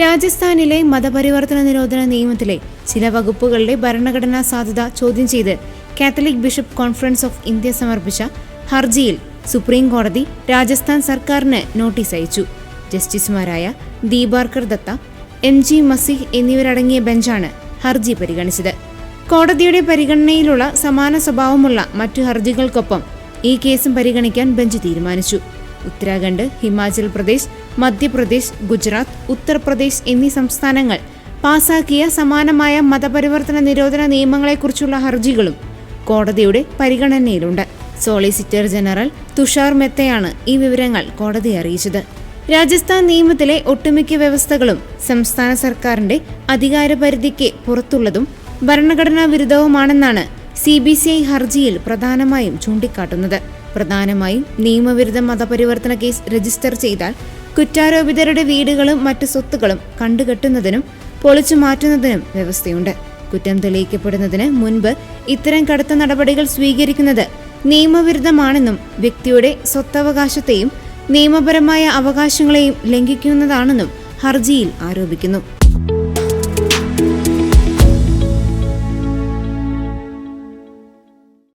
രാജസ്ഥാനിലെ മതപരിവർത്തന നിരോധന നിയമത്തിലെ ചില വകുപ്പുകളുടെ ഭരണഘടനാ സാധുത ചോദ്യം ചെയ്ത് Catholic Bishop Conference of India സമർപ്പിച്ച ഹർജിയിൽ സുപ്രീം കോടതി രാജസ്ഥാൻ സർക്കാരിന് നോട്ടീസ് അയച്ചു. ജസ്റ്റിസുമാരായ ദീപാർക്കർ ദത്ത എം ജി മസിഹ് എന്നിവരടങ്ങിയ ബെഞ്ചാണ് ഹർജി പരിഗണിച്ചത്. കോടതിയുടെ പരിഗണനയിലുള്ള സമാന സ്വഭാവമുള്ള മറ്റു ഹർജികൾക്കൊപ്പം ഈ കേസും പരിഗണിക്കാൻ ബെഞ്ച് തീരുമാനിച്ചു. ഉത്തരാഖണ്ഡ് ഹിമാചൽ പ്രദേശ് മധ്യപ്രദേശ് ഗുജറാത്ത് ഉത്തർപ്രദേശ് എന്നീ സംസ്ഥാനങ്ങൾ പാസാക്കിയ സമാനമായ മതപരിവർത്തന നിരോധന നിയമങ്ങളെക്കുറിച്ചുള്ള ഹർജികളും കോടതിയുടെ പരിഗണനയിലുണ്ട്. സോളിസിറ്റർ ജനറൽ തുഷാർ മെത്തയാണ് ഈ വിവരങ്ങൾ കോടതിയെ അറിയിച്ചത്. രാജസ്ഥാൻ നിയമത്തിലെ ഒട്ടുമിക്ക വ്യവസ്ഥകളും സംസ്ഥാന സർക്കാരിന്റെ അധികാരപരിധിക്ക് പുറത്തുള്ളതും ഭരണഘടനാ വിരുദ്ധവുമാണെന്നാണ് സി ബി സി ഐ ഹർജിയിൽ പ്രധാനമായും ചൂണ്ടിക്കാട്ടുന്നത്. പ്രധാനമായും നിയമവിരുദ്ധ മതപരിവർത്തന കേസ് രജിസ്റ്റർ ചെയ്താൽ കുറ്റാരോപിതരുടെ വീടുകളും മറ്റു സ്വത്തുക്കളും കണ്ടുകെട്ടുന്നതിനും പൊളിച്ചു മാറ്റുന്നതിനും വ്യവസ്ഥയുണ്ട്. കുറ്റം തെളിയിക്കപ്പെടുന്നതിന് മുൻപ് ഇത്തരം കടുത്ത നടപടികൾ സ്വീകരിക്കുന്നത് നിയമവിരുദ്ധമാണെന്നും വ്യക്തിയുടെ സ്വത്തവകാശത്തെയും നിയമപരമായ അവകാശങ്ങളെയും ലംഘിക്കുന്നതാണെന്നും ഹർജിയിൽ ആരോപിക്കുന്നു.